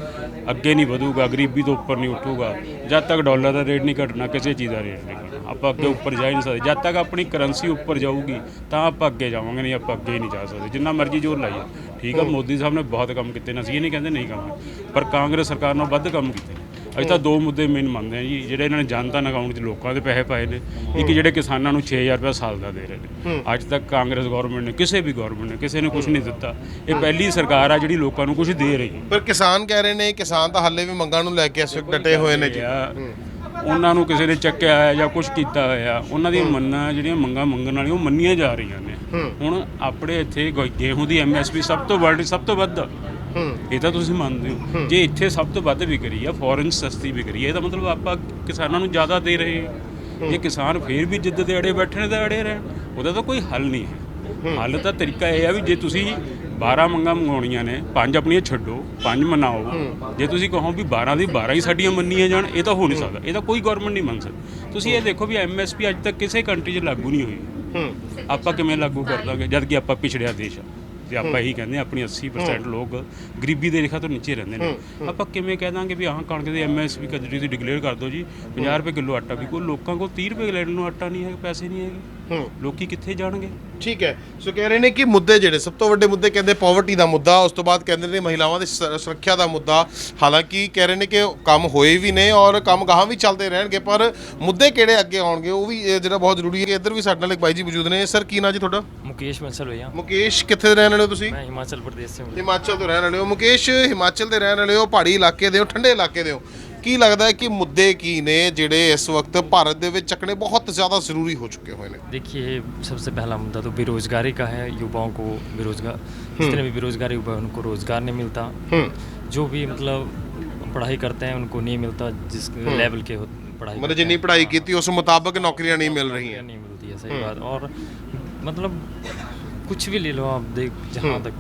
ਅੱਗੇ ਨਹੀਂ ਵਧੂਗਾ ਗਰੀਬੀ ਤੋਂ ਉੱਪਰ ਨਹੀਂ ਉੱਠੂਗਾ ਜਦ ਤੱਕ ਡਾਲਰ ਦਾ ਰੇਟ ਨਹੀਂ ਘਟਣਾ ਕਿਸੇ ਚੀਜ਼ ਦਾ ਰੇਟ ਨਹੀਂ ਘਟਣਾ। ਆਪਾਂ ਅੱਗੇ ਉੱਪਰ ਜਾ ਹੀ ਨਹੀਂ ਸਕਦੇ। ਜਦ ਤੱਕ ਆਪਣੀ ਕਰੰਸੀ ਉੱਪਰ ਜਾਊਗੀ ਤਾਂ ਆਪਾਂ ਅੱਗੇ ਜਾਵਾਂਗੇ ਨਹੀਂ ਆਪਾਂ ਅੱਗੇ ਨਹੀਂ ਜਾ ਸਕਦੇ। ਜਿੰਨਾ ਮਰਜ਼ੀ ਜ਼ੋਰ ਲਾਈਏ। ਠੀਕ ਆ ਮੋਦੀ ਸਾਹਿਬ ਨੇ ਬਹੁਤ ਕੰਮ ਕੀਤੇ ਨੇ। ਅਸੀਂ ਇਹ ਨਹੀਂ ਕਹਿੰਦੇ ਨਹੀਂ ਕੰਮ ਪਰ ਕਾਂਗਰਸ ਸਰਕਾਰ ਨੇ ਵੱਧ ਕੰਮ ਕੀਤੇ ਅਸੀਂ ਤਾਂ ਦੋ ਮੁੱਦੇ ਮੇਨ ਮੰਨਦੇ ਆ ਜੀ। ਜਿਹੜੇ ਇਹਨਾਂ ਨੇ ਜਨਤਾ ਨਾਲ ਅਕਾਊਂਟ 'ਚ ਲੋਕਾਂ ਦੇ ਪੈਸੇ ਪਾਏ ਨੇ। ਇੱਕ ਜਿਹੜੇ ਕਿਸਾਨਾਂ ਨੂੰ 6000 ਰੁਪਏ ਸਾਲ ਦਾ ਦੇ ਰਹੇ ਨੇ। ਅੱਜ ਤੱਕ ਕਾਂਗਰਸ ਗਵਰਨਮੈਂਟ ਨੇ ਕਿਸੇ ਵੀ ਗਵਰਨਮੈਂਟ ਨੇ ਕਿਸੇ ਨੇ ਕੁਝ ਨਹੀਂ ਦਿੱਤਾ। ਇਹ ਪਹਿਲੀ ਸਰਕਾਰ ਆ ਜਿਹੜੀ ਲੋਕਾਂ ਨੂੰ ਕੁਝ ਦੇ ਰਹੀ ਹੈ। ਪਰ ਕਿਸਾਨ ਕਹਿ ਰਹੇ ਨੇ ਕਿਸਾਨ ਤਾਂ ਹਾਲੇ ਵੀ ਮੰਗਾਂ ਨੂੰ ਲੈ ਕੇ ਡਟੇ ਹੋਏ ਨੇ ਜੀ। ਉਹਨਾਂ ਨੂੰ ਕਿਸੇ ਨੇ ਚੱਕਿਆ ਹੈ ਜਾਂ ਕੁਝ ਕੀਤਾ ਹੋਇਆ ਉਹਨਾਂ ਦੀਆਂ ਮੰਨਾਂ ਜਿਹੜੀਆਂ ਮੰਗਾਂ ਮੰਗਣ ਵਾਲੀਆਂ ਉਹ ਮੰਨੀਆਂ ਜਾ ਰਹੀਆਂ ਨੇ। ਹੁਣ ਆਪਣੇ ਇੱਥੇ ਗੇਹੂੰ ਦੀ ਐਮਐਸਪੀ ਸਭ ਤੋਂ ਵਰਲਡ ਸਭ ਤੋਂ ਵੱਧ। ਇਹ ਤਾਂ ਤੁਸੀਂ ਮੰਨਦੇ ਹੋ। ਜੇ ਇੱਥੇ ਸਭ ਤੋਂ ਵੱਧ ਵਿਕ ਰਹੀ ਆ ਫੋਰਨ ਸਸਤੀ ਵਿਕ ਰਹੀ ਹੈ ਇਹਦਾ ਮਤਲਬ ਆਪਾਂ ਕਿਸਾਨਾਂ ਨੂੰ ਜ਼ਿਆਦਾ ਦੇ ਰਹੇ। ਜੇ ਕਿਸਾਨ ਫੇਰ ਵੀ ਜਿੱਦ ਦੇ ਅੜੇ ਬੈਠਣੇ ਤਾਂ ਅੜੇ ਰਹਿਣ ਉਹਦਾ ਤਾਂ ਕੋਈ ਹੱਲ ਨਹੀਂ ਹੈ। ਹੱਲ ਤਾਂ ਤਰੀਕਾ ਇਹ ਆ ਵੀ ਜੇ ਤੁਸੀਂ 12 ਮੰਗਾਂ ਮੰਗਾਉਣੀਆਂ ਨੇ ਪੰਜ ਆਪਣੀਆਂ ਛੱਡੋ ਪੰਜ ਮਨਾਓ। ਜੇ ਤੁਸੀਂ ਕਹੋ ਵੀ 12 ਦੀ 12 ਹੀ ਸਾਡੀਆਂ ਮੰਨੀਆਂ ਜਾਣ ਇਹ ਤਾਂ ਹੋ ਨਹੀਂ ਸਕਦਾ। ਇਹ ਤਾਂ ਕੋਈ ਗਵਰਨਮੈਂਟ ਨਹੀਂ ਮੰਨ ਸਕਦੀ। ਤੁਸੀਂ ਇਹ ਦੇਖੋ ਵੀ ਐਮਐਸਪੀ ਅੱਜ ਤੱਕ ਕਿਸੇ ਕੰਟਰੀ 'ਚ ਲਾਗੂ ਨਹੀਂ ਹੋਈ ਆਪਾਂ ਕਿਵੇਂ ਲਾਗੂ ਕਰ ਦਾਂਗੇ ਜਦ ਕਿ ਆਪਾਂ ਪਿਛੜਿਆ ਦੇਸ਼ ਆ। ਤੇ ਆਪਾਂ ਇਹੀ ਕਹਿੰਦੇ ਹਾਂ, ਆਪਣੀ 80% ਲੋਕ ਗਰੀਬੀ ਦੇ ਰੇਖਾ ਤੋਂ ਨੀਚੇ ਰਹਿੰਦੇ ਨੇ। ਆਪਾਂ ਕਿਵੇਂ ਕਹਿ ਦਾਂਗੇ ਵੀ ਆਹ ਕਣਕ ਦੀ ਐਮਐਸਪੀ ਕਦਰੀ ਤੁਸੀਂ ਡਿਕਲੇਅਰ ਕਰ ਦਿਓ ਜੀ 50 ਰੁਪਏ ਕਿਲੋ ਆਟਾ ਵੀ ਕੋਈ ਲੋਕਾਂ ਕੋਲ 30 ਰੁਪਏ ਲੈਣ ਨੂੰ ਆਟਾ ਨਹੀਂ ਹੈ ਪੈਸੇ ਨਹੀਂ ਹੈਗੇ। ਲੋਕੀ ਕਿੱਥੇ ਜਾਣਗੇ ਠੀਕ ਹੈ ਸੋ ਕਹਿ ਰਹੇ ਨੇ ਕਿ ਮੁੱਦੇ ਜਿਹੜੇ ਸਭ ਤੋਂ ਵੱਡੇ ਮੁੱਦੇ ਕਹਿੰਦੇ ਪਾਵਰਟੀ ਦਾ ਮੁੱਦਾ ਉਸ ਤੋਂ ਬਾਅਦ ਕਹਿੰਦੇ ਨੇ ਮਹਿਲਾਵਾਂ ਦੀ ਸ- ਸੁਰੱਖਿਆ ਦਾ ਮੁੱਦਾ ਹਾਲਾਂਕਿ ਕਹਿ ਰਹੇ ਨੇ ਕਿ ਕੰਮ ਹੋਏ ਵੀ ਨੇ ਔਰ ਕੰਮ ਗਾਹਾਂ ਵੀ ਚੱਲਦੇ ਰਹਿਣਗੇ ਪਰ ਮੁੱਦੇ ਕਿਹੜੇ ਅੱਗੇ ਆਉਣਗੇ ਉਹ ਵੀ ਇਹ ਜਿਹੜਾ ਬਹੁਤ ਜ਼ਰੂਰੀ ਹੈ ਕਿ ਇੱਧਰ ਵੀ ਸਾਡੇ ਨਾਲ ਇੱਕ ਬਾਈ ਜੀ ਮੌਜੂਦ ਨੇ ਸਰ ਕੀ ਨਾਂ ਜੀ ਤੁਹਾਡਾ मुकेश बंसल भैया ਮੁਕੇਸ਼ ਕਿੱਥੇ ਦੇ ਰਹਿਣ ਵਾਲੇ ਹੋ ਤੁਸੀਂ मैं हिमाचल प्रदेश से हूँ ਹਿਮਾਚਲ ਤੋਂ ਰਹਿਣ ਵਾਲੇ ਹੋ ਮੁਕੇਸ਼ ਹਿਮਾਚਲ ਦੇ ਰਹਿਣ ਵਾਲੇ ਹੋ ਪਹਾੜੀ ਇਲਾਕੇ ਦੇ ਹੋ ਠੰਡੇ ਇਲਾਕੇ ਦੇ ਹੋ ਕੀ ਲੱਗਦਾ ਹੈ ਕਿ ਮੁੱਦੇ ਕੀ ਨੇ ਜਿਹੜੇ ਇਸ ਵਕਤ ਭਾਰਤ ਦੇ ਵਿੱਚ ਚੱਕਣੇ ਬਹੁਤ ਜ਼ਿਆਦਾ ਜ਼ਰੂਰੀ ਹੋ ਚੁੱਕੇ ਹੋਏ ਨੇ देखिए सबसे पहला मुद्दा तो बेरोजगारी का है युवाओं को बेरोजगार जितने भी बेरोजगार युवा हैं, उनको रोजगार नहीं मिलता जो भी मतलब पढ़ाई करते हैं उनको नहीं मिलता जिस लेवल के हो पढ़ाई ਮਤਲਬ ਜਿੰਨੀ ਪੜ੍ਹਾਈ ਕੀਤੀ ਉਸ ਮੁਤਾਬਕ ਨੌਕਰੀਆਂ ਨਹੀਂ ਮਿਲ ਰਹੀਆਂ नहीं मिलती है सही बात और मतलब कुछ भी ले लो आप देख जहाँ तक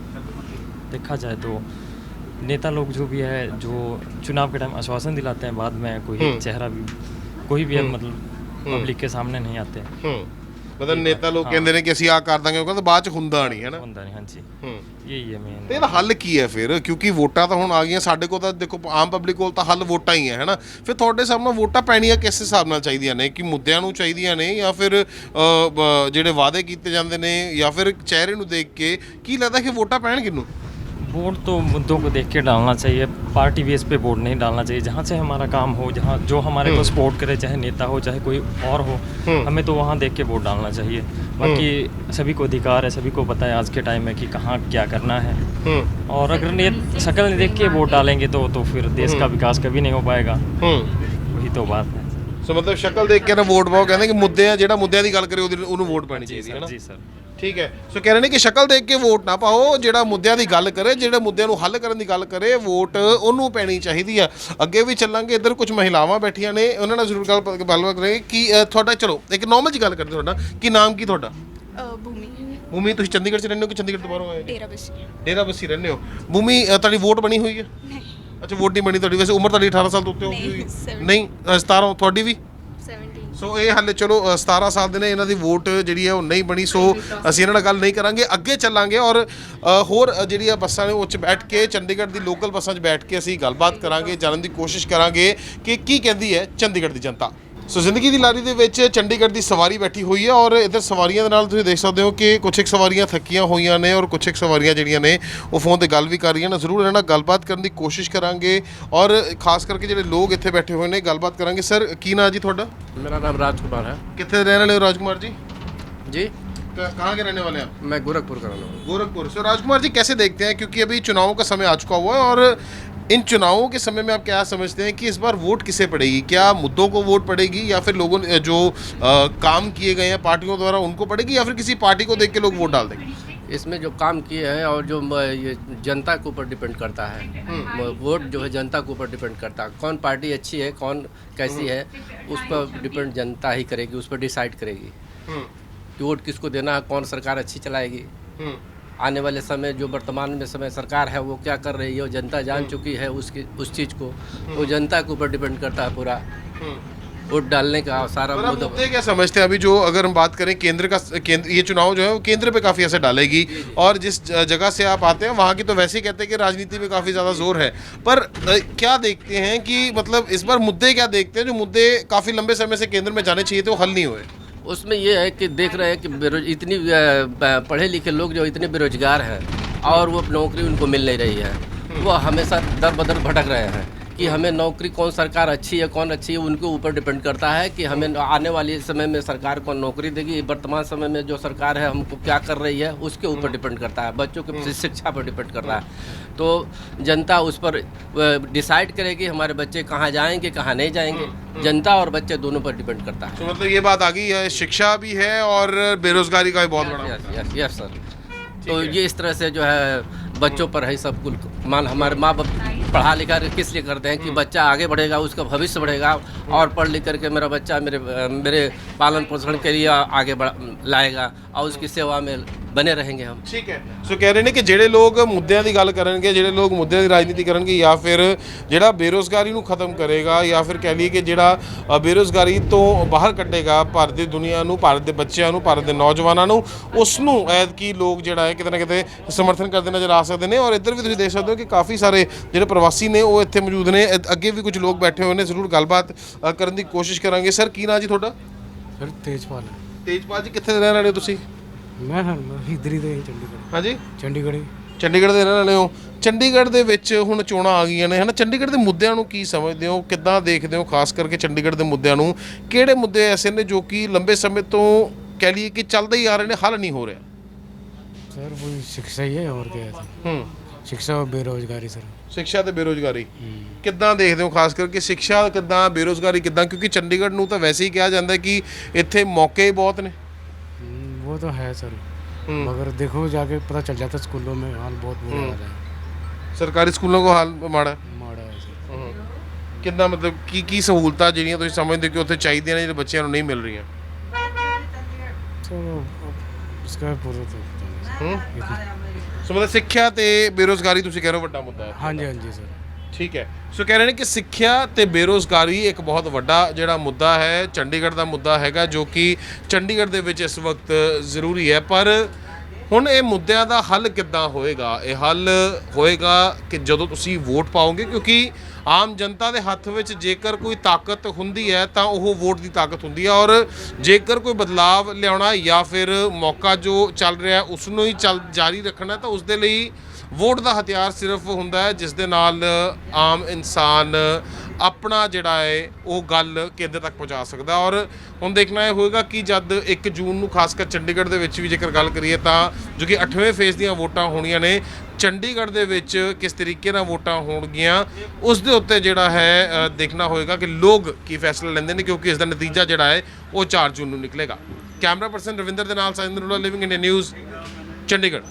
देखा जाए तो नेता लोग जो भी है जो चुनाव के टाइम आश्वासन दिलाते हैं बाद में कोई चेहरा भी कोई भी मतलब पब्लिक के सामने नहीं आते ਹੂੰ ਮਤਲਬ ਨੇਤਾ ਲੋਕ ਕਹਿੰਦੇ ਨੇ ਕਿ ਅਸੀਂ ਆਹ ਕਰ ਦਾਂਗੇ ਉਹ ਕਹਿੰਦੇ ਬਾਅਦ ਚ ਹੁੰਦਾ ਨਹੀਂ ਹੈ ਨਾ होता नहीं हाँ जी ਹੂੰ यही है मेन ਤੇ ਇਹਦਾ ਹੱਲ ਕੀ ਹੈ ਫਿਰ ਕਿਉਂਕਿ ਵੋਟਾਂ ਤਾਂ ਹੁਣ ਆ ਗਈਆਂ ਸਾਡੇ ਕੋਲ ਤਾਂ ਦੇਖੋ ਆਮ ਪਬਲਿਕ ਕੋਲ ਤਾਂ ਹੱਲ ਵੋਟਾਂ ਹੀ ਹੈ ਹੈਨਾ ਫਿਰ ਤੁਹਾਡੇ ਸਾਹਮਣੇ ਵੋਟਾਂ ਪੈਣੀਆਂ ਕਿਸ ਹਿਸਾਬ ਨਾਲ ਚਾਹੀਦੀਆਂ ਨੇ ਕਿ ਮੁੱਦਿਆਂ ਨੂੰ ਚਾਹੀਦੀਆਂ ਨੇ ਜਾਂ ਫਿਰ ਅ, ਬ- ਜਿਹੜੇ ਵਾਅਦੇ ਕੀਤੇ ਜਾਂਦੇ ਨੇ ਜਾਂ ਫਿਰ ਚਿਹਰੇ ਨੂੰ ਦੇਖ ਕੇ ਕੀ ਲੱਗਦਾ ਕਿ ਵੋਟਾਂ ਪੈਣ ਕਿਹਨੂੰ वोट तो मुद्दों को देख के डालना चाहिए पार्टी बेस पे वोट नहीं डालना चाहिए जहाँ से हमारा काम हो जहाँ जो हमारे को सपोर्ट करे चाहे नेता हो चाहे कोई और हो हमें तो वहाँ देख के वोट डालना चाहिए बाकी सभी को अधिकार है सभी को पता है आज के टाइम में कि कहाँ क्या करना है और अगर ने शक्ल नहीं देख के वोट डालेंगे तो तो फिर देश का विकास कभी नहीं हो पाएगा ਹੂੰ वही तो बात है ਸੋ ਮਤਲਬ ਸ਼ਕਲ ਦੇਖ ਕੇ ਨਾ ਵੋਟ ਪਾਓ ਕਹਿੰਦੇ ਕਿ ਮੁੱਦੇ ਆ ਜਿਹੜਾ ਮੁੱਦਿਆਂ ਦੀ ਗੱਲ ਕਰੇ ਉਹਦੀ ਉਹਨੂੰ ਵੋਟ ਪਾਣੀ ਚਾਹੀਦੀ ਹੈ ਨਾ जी सर ਠੀਕ ਹੈ। ਸੋ ਕਹਿ ਰਹੇ ਨੇ ਕਿ ਸ਼ਕਲ ਦੇਖ ਕੇ ਵੋਟ ਨਾ ਪਾਓ ਜਿਹੜਾ ਮੁੱਦਿਆਂ ਦੀ ਗੱਲ ਕਰੇ ਜਿਹੜੇ ਮੁੱਦਿਆਂ ਨੂੰ ਹੱਲ ਕਰਨ ਦੀ ਗੱਲ ਕਰੇ ਵੋਟ ਉਹਨੂੰ ਪੈਣੀ ਚਾਹੀਦੀ ਆ ਅੱਗੇ ਵੀ ਚੱਲਾਂਗੇ ਇੱਧਰ ਕੁਝ ਮਹਿਲਾਵਾਂ ਬੈਠੀਆਂ ਨੇ ਉਹਨਾਂ ਨਾਲ ਜ਼ਰੂਰ ਗੱਲ ਗੱਲਬਾਤ ਕਰਾਂਗੇ ਕਿ ਅ, ਤੁਹਾਡਾ ਚਲੋ ਇੱਕ ਨਾਰਮਲ ਜੀ ਗੱਲ ਕਰਦੇ ਤੁਹਾਡਾ ਕੀ ਨਾਮ ਕੀ ਤੁਹਾਡਾ? ਭੂਮੀ। ਭੂਮੀ ਤੁਸੀਂ ਚੰਡੀਗੜ੍ਹ ਚ ਰਹਿੰਦੇ ਹੋ ਕਿ ਚੰਡੀਗੜ੍ਹ ਤੋਂ ਬਾਹਰੋਂ ਆਏ ਡੇਰਾ ਬਸੀ ਡੇਰਾ ਬੱਸੀ ਰਹਿੰਦੇ ਹੋ। ਭੂਮੀ ਅ, ਤੁਹਾਡੀ ਵੋਟ ਬਣੀ ਹੋਈ ਹੈ? ਨਹੀਂ। ਅੱਛਾ ਵੋਟ ਨਹੀਂ ਬਣੀ ਤੁਹਾਡੀ। ਵੈਸੇ ਉਮਰ ਤੁਹਾਡੀ 18 ਸਾਲ ਤੋਂ ਉੱਤੇ ਹੋ ਨਹੀਂ, ਗਈ। ਨਹੀਂ ਅ, 17 ਤੁਹਾਡੀ ਵੀ? 17 ਸੋ ਇਹ ਹਾਲੇ ਚਲੋ ਅ, 17 ਸਾਲ ਦੇ ਨੇ ਇਹਨਾਂ ਦੀ ਵੋਟ ਜਿਹੜੀ ਹੈ ਉਹ ਨਹੀਂ ਬਣੀ। ਸੋ ਅਸੀਂ ਇਹਨਾਂ ਨਾਲ ਗੱਲ ਨਹੀਂ ਕਰਾਂਗੇ ਅੱਗੇ ਚੱਲਾਂਗੇ ਔਰ ਅ, ਹੋਰ ਅ, ਜਿਹੜੀਆਂ ਬੱਸਾਂ ਨੇ ਉਹ 'ਚ ਬੈਠ ਕੇ ਚੰਡੀਗੜ੍ਹ ਦੀ ਲੋਕਲ ਬੱਸਾਂ 'ਚ ਬੈਠ ਕੇ ਅਸੀਂ ਗੱਲਬਾਤ ਕਰਾਂਗੇ ਜਾਣਨ ਦੀ ਕੋਸ਼ਿਸ਼ ਕਰਾਂਗੇ ਕਿ ਕੀ ਕਹਿੰਦੀ ਹੈ ਚੰਡੀਗੜ੍ਹ ਦੀ ਜਨਤਾ। ਸੋ ਜ਼ਿੰਦਗੀ ਦੀ ਲਾਰੀ ਦੇ ਵਿੱਚ ਚੰਡੀਗੜ੍ਹ ਦੀ ਸਵਾਰੀ ਬੈਠੀ ਹੋਈ ਹੈ ਔਰ ਇਧਰ ਸਵਾਰੀਆਂ ਦੇ ਨਾਲ ਤੁਸੀਂ ਦੇਖ ਸਕਦੇ ਹੋ ਕਿ ਕੁਝ ਇੱਕ ਸਵਾਰੀਆਂ ਥੱਕੀਆਂ ਹੋਈਆਂ ਨੇ ਔਰ ਕੁਝ ਇੱਕ ਸਵਾਰੀਆਂ ਜਿਹੜੀਆਂ ਨੇ ਉਹ ਫੋਨ ਤੇ ਗੱਲ ਵੀ ਕਰ ਰਹੀਆਂ ਨੇ ਜ਼ਰੂਰ ਇਹਨਾਂ ਨਾਲ ਗੱਲਬਾਤ ਕਰਨ ਦੀ ਕੋਸ਼ਿਸ਼ ਕਰਾਂਗੇ ਔਰ ਖਾਸ ਕਰਕੇ ਜਿਹੜੇ ਲੋਕ ਇੱਥੇ ਬੈਠੇ ਹੋਏ ਨੇ ਗੱਲਬਾਤ ਕਰਾਂਗੇ ਸਰ ਕੀ ਨਾਂ ਜੀ ਤੁਹਾਡਾ मेरा नाम राजकुमार है कितने रहने वाले हो राजकुमार जी जी क- कहाँ के रहने वाले हैं आप मैं गोरखपुर का रहने वाला गोरखपुर सो राजकुमार जी कैसे देखते हैं क्योंकि अभी चुनावों का समय आ चुका हुआ है और इन चुनावों के समय में आप क्या समझते हैं कि इस बार वोट किसे पड़ेगी? क्या मुद्दों को वोट पड़ेगी या फिर लोगों ने जो अ, काम किए गए हैं पार्टियों द्वारा उनको पड़ेगी या फिर किसी पार्टी को देख के लोग वोट डाल देंगे? इसमें जो काम किए हैं और जो ये जनता के ऊपर डिपेंड करता है। वोट जो है जनता के ऊपर डिपेंड करता है। कौन पार्टी अच्छी है कौन कैसी है उस पर डिपेंड जनता ही करेगी उस पर डिसाइड करेगी कि वोट किसको देना है कौन सरकार अच्छी चलाएगी। आने वाले समय जो वर्तमान में समय सरकार है वो क्या कर रही है? वो जनता जान चुकी है उसकी उस चीज़ को। वो जनता के ऊपर डिपेंड करता है पूरा। वोट डालने का सारा मुद्दा मुद्दे क्या समझते हैं? अभी जो अगर हम बात करें केंद्र का केंद्र ये चुनाव जो है वो केंद्र पे काफ़ी असर डालेगी। और जिस जगह से आप आते हैं वहाँ की तो वैसे ही कहते हैं कि राजनीति में काफ़ी ज़्यादा ज़ोर है। पर क्या देखते हैं कि मतलब इस बार मुद्दे क्या देखते हैं? जो मुद्दे काफ़ी लंबे समय से केंद्र में जाने चाहिए थे वो हल नहीं हुए। उसमें ये है कि देख रहे हैं कि बेरोज इतनी अ, ब- पढ़े लिखे लोग जो इतने बेरोजगार हैं और वो नौकरी उनको मिल नहीं रही है वो हमेशा दर बदर भटक रहे हैं कि हमें नौकरी कौन सरकार अच्छी है कौन अच्छी है उनके ऊपर डिपेंड करता है कि हमें आने वाले समय में सरकार कौन नौकरी देगी। वर्तमान समय में जो सरकार है हमको क्या कर रही है उसके ऊपर डिपेंड करता है। बच्चों की शिक्षा पर डिपेंड कर रहा है तो जनता उस पर डिसाइड करेगी हमारे बच्चे कहाँ जाएँगे कहाँ नहीं जाएँगे। जनता और बच्चे दोनों पर डिपेंड करता है। तो मतलब ये बात आ गई है शिक्षा भी है और बेरोजगारी का भी बहुत बड़ा यस यस यस सर तो ये इस तरह से जो है बच्चों पर है सब कुल। मान हमारे माँ बाप पढ़ा लिखा किस लिए करते हैं कि बच्चा आगे बढ़ेगा उसका भविष्य बढ़ेगा और पढ़ लिख करके मेरा बच्चा मेरे मेरे पालन पोषण के लिए आगे बढ़ लाएगा और उसकी सेवा में बने रहेंगे हम ਠੀਕ ਹੈ ਸੋ ਕਹਿ ਰਹੇ ਨੇ ਕਿ ਜਿਹੜੇ ਲੋਕ ਮੁੱਦਿਆਂ ਦੀ ਗੱਲ ਕਰਨਗੇ ਜਿਹੜੇ ਲੋਕ ਮੁੱਦਿਆਂ ਦੀ ਰਾਜਨੀਤੀ ਕਰਨਗੇ ਜਾਂ ਫਿਰ ਜਿਹੜਾ ਬੇਰੋਜ਼ਗਾਰੀ ਨੂੰ ਖਤਮ ਕਰੇਗਾ ਜਾਂ ਫਿਰ ਕਹਿ ਲਈਏ ਕਿ ਜਿਹੜਾ ਅ, ਬੇਰੋਜ਼ਗਾਰੀ ਤੋਂ ਬਾਹਰ ਕੱਢੇਗਾ ਭਾਰਤ ਦੀ ਦੁਨੀਆ ਨੂੰ ਭਾਰਤ ਦੇ ਬੱਚਿਆਂ ਨੂੰ ਭਾਰਤ ਦੇ ਨੌਜਵਾਨਾਂ ਨੂੰ ਉਸ ਨੂੰ ਐਤਕੀ ਲੋਕ ਜਿਹੜਾ ਹੈ ਕਿਤੇ ਨਾ ਕਿਤੇ ਸਮਰਥਨ ਕਰਦੇ ਨਜ਼ਰ ਆ ਸਕਦੇ ਨੇ ਔਰ ਇੱਧਰ ਵੀ ਤੁਸੀਂ ਦੇਖ ਸਕਦੇ ਹੋ ਕਿ ਕਾਫੀ ਸਾਰੇ ਜਿਹੜੇ ਪ੍ਰਵਾਸੀ ਨੇ ਉਹ ਇੱਥੇ ਮੌਜੂਦ ਨੇ ਇ- ਅੱਗੇ ਵੀ ਕੁਝ ਲੋਕ ਬੈਠੇ ਹੋਏ ਨੇ ਜ਼ਰੂਰ ਗੱਲਬਾਤ ਅ, ਕਰਨ ਦੀ ਕੋਸ਼ਿਸ਼ ਕਰਾਂਗੇ ਸਰ ਕੀ ਨਾਂ ਜੀ ਤੁਹਾਡਾ ਸਰ ਤੇਜਪਾਲ ਤੇਜਪਾਲ ਜੀ ਕਿੱਥੇ ਦੇ ਰਹਿਣ ਵਾਲੇ ਹੋ ਤੁਸੀਂ ਮੈਂ ਹਾਂ ਇਧਰ ਹੀ ਦੇ ਚੰਡੀਗੜ੍ਹ ਹਾਂਜੀ ਚੰਡੀਗੜ੍ਹ ਹੀ। ਚੰਡੀਗੜ੍ਹ ਦੇ ਰਹਿਣ ਵਾਲੇ ਹੋ ਚੰਡੀਗੜ੍ਹ ਦੇ ਵਿੱਚ ਹੁਣ ਚੋਣਾਂ ਆ ਗਈਆਂ ਨੇ ਹਨਾ ਚੰਡੀਗੜ੍ਹ ਦੇ ਮੁੱਦਿਆਂ ਨੂੰ ਕੀ ਸਮਝਦੇ ਹੋ ਕਿੱਦਾਂ ਦੇਖਦੇ ਹੋ ਖਾਸ ਕਰਕੇ ਚੰਡੀਗੜ੍ਹ ਦੇ ਮੁੱਦਿਆਂ ਨੂੰ ਕਿਹੜੇ ਮੁੱਦੇ ਐਸੇ ਨੇ ਜੋ ਕਿ ਲੰਬੇ ਸਮੇਂ ਤੋਂ ਕਹਿ ਲਈਏ ਕਿ ਚੱਲਦੇ ਹੀ ਆ ਰਹੇ ਨੇ ਹੱਲ ਨਹੀਂ ਹੋ ਰਿਹਾ सर वही शिक्षा ही है और क्या है सर ਹੂੰ शिक्षा और बेरोजगारी सर ਸਿੱਖਿਆ ਤੇ ਬੇਰੋਜ਼ਗਾਰੀ ਕਿੱਦਾਂ ਦੇਖਦੇ ਹੋ ਖਾਸ ਕਰਕੇ ਸਿੱਖਿਆ ਕਿੱਦਾਂ ਬੇਰੋਜ਼ਗਾਰੀ ਕਿੱਦਾਂ ਕਿਉਂਕਿ ਚੰਡੀਗੜ੍ਹ ਨੂੰ ਤਾਂ ਵੈਸੇ ਹੀ ਕਿਹਾ ਜਾਂਦਾ ਹੈ ਕਿ ਇੱਥੇ ਮੌਕੇ ਹੀ ਬਹੁਤ ਨੇ हम्म, वो तो है सर मगर देखो जाके पता चल जाता स्कूलों में हाल बहुत बुरा हाल है ਸਰਕਾਰੀ ਸਕੂਲਾਂ ਕੋ ਹਾਲ ਮਾੜਾ ਹੈ माड़ा है सर ਕਿੱਦਾਂ ਮਤਲਬ ਕੀ ਕੀ ਸਹੂਲਤਾਂ ਜਿਹੜੀਆਂ ਤੁਸੀਂ ਸਮਝਦੇ ਹੋ ਕਿ ਉੱਥੇ ਚਾਹੀਦੀਆਂ ਨੇ ਜਿਹੜੇ ਬੱਚਿਆਂ ਨੂੰ ਨਹੀਂ ਮਿਲ ਰਹੀਆਂ चलो अब इसका पूरा तो पता नहीं सर। ਹੂੰ इतना- ਸੋ ਮਤਲਬ ਸਿੱਖਿਆ ਤੇ ਬੇਰੋਜ਼ਗਾਰੀ ਤੁਸੀਂ ਕਹਿ ਰਹੇ ਹੋ ਵੱਡਾ ਮੁੱਦਾ ਹੈ ਹਾਂਜੀ ਹਾਂਜੀ ਸਰ ਠੀਕ ਹੈ ਸੋ ਕਹਿ ਰਹੇ ਨੇ ਕਿ ਸਿੱਖਿਆ ਤੇ ਬੇਰੋਜ਼ਗਾਰੀ ਇੱਕ ਬਹੁਤ ਵੱਡਾ ਜਿਹੜਾ ਮੁੱਦਾ ਹੈ ਚੰਡੀਗੜ੍ਹ ਦਾ ਮੁੱਦਾ ਹੈਗਾ ਜੋ ਕਿ ਚੰਡੀਗੜ੍ਹ ਦੇ ਵਿੱਚ ਇਸ ਵਕਤ ਜ਼ਰੂਰੀ ਹੈ ਪਰ ਹੁਣ ਇਹ ਮੁੱਦਿਆਂ ਦਾ ਹੱਲ ਕਿੱਦਾਂ ਹੋਏਗਾ ਇਹ ਹੱਲ ਹੋਏਗਾ ਕਿ ਜਦੋਂ ਤੁਸੀਂ ਵੋਟ ਪਾਓਗੇ ਕਿਉਂਕਿ ਆਮ ਜਨਤਾ ਦੇ ਹੱਥ ਵਿੱਚ ਜੇਕਰ ਕੋਈ ਤਾਕਤ ਹੁੰਦੀ ਹੈ ਤਾਂ ਉਹ ਵੋਟ ਦੀ ਤਾਕਤ ਹੁੰਦੀ ਹੈ ਔਰ ਜੇਕਰ ਕੋਈ ਬਦਲਾਵ ਲਿਆਉਣਾ ਜਾਂ ਫਿਰ ਮੌਕਾ ਜੋ ਚੱਲ ਰਿਹਾ ਉਸ ਨੂੰ ਹੀ ਚੱਲ, ਜਾਰੀ ਰੱਖਣਾ ਤਾਂ ਉਸ ਦੇ ਲਈ ਵੋਟ ਦਾ ਹਥਿਆਰ ਸਿਰਫ ਹੁੰਦਾ ਹੈ, ਜਿਸ ਦੇ ਨਾਲ ਆਮ ਇਨਸਾਨ ਆਪਣਾ ਜਿਹੜਾ ਹੈ, ਉਹ ਗੱਲ ਕੇਂਦਰ ਤੱਕ ਪਹੁੰਚਾ ਸਕਦਾ। ਔਰ ਹੁਣ ਦੇਖਣਾ ਇਹ ਹੋਏਗਾ ਕਿ ਜਦ 1 ਜੂਨ ਨੂੰ ਖਾਸ ਕਰ ਚੰਡੀਗੜ੍ਹ ਦੇ ਵਿੱਚ ਵੀ ਜੇਕਰ ਗੱਲ ਕਰੀਏ ਤਾਂ ਜੋ ਕਿ 8ਵੇਂ ਫੇਸ ਦੀਆਂ ਵੋਟਾਂ ਹੋਣੀਆਂ ਨੇ, ਚੰਡੀਗੜ੍ਹ ਦੇ ਵਿੱਚ ਕਿਸ ਤਰੀਕੇ ਨਾਲ ਵੋਟਾਂ ਹੋਣਗੀਆਂ, ਉਸ ਦੇ ਉੱਤੇ ਜਿਹੜਾ ਹੈ ਦੇਖਣਾ ਹੋਏਗਾ ਕਿ ਲੋਕ ਕੀ ਫੈਸਲਾ ਲੈਂਦੇ ਨੇ, ਕਿਉਂਕਿ ਇਸ ਦਾ ਨਤੀਜਾ ਜਿਹੜਾ ਹੈ, ਉਹ 4 ਜੂਨ ਨੂੰ ਨਿਕਲੇਗਾ। ਕੈਮਰਾ ਪਰਸਨ ਰਵਿੰਦਰ ਦੇ ਨਾਲ Sajinder living India news Chandigarh.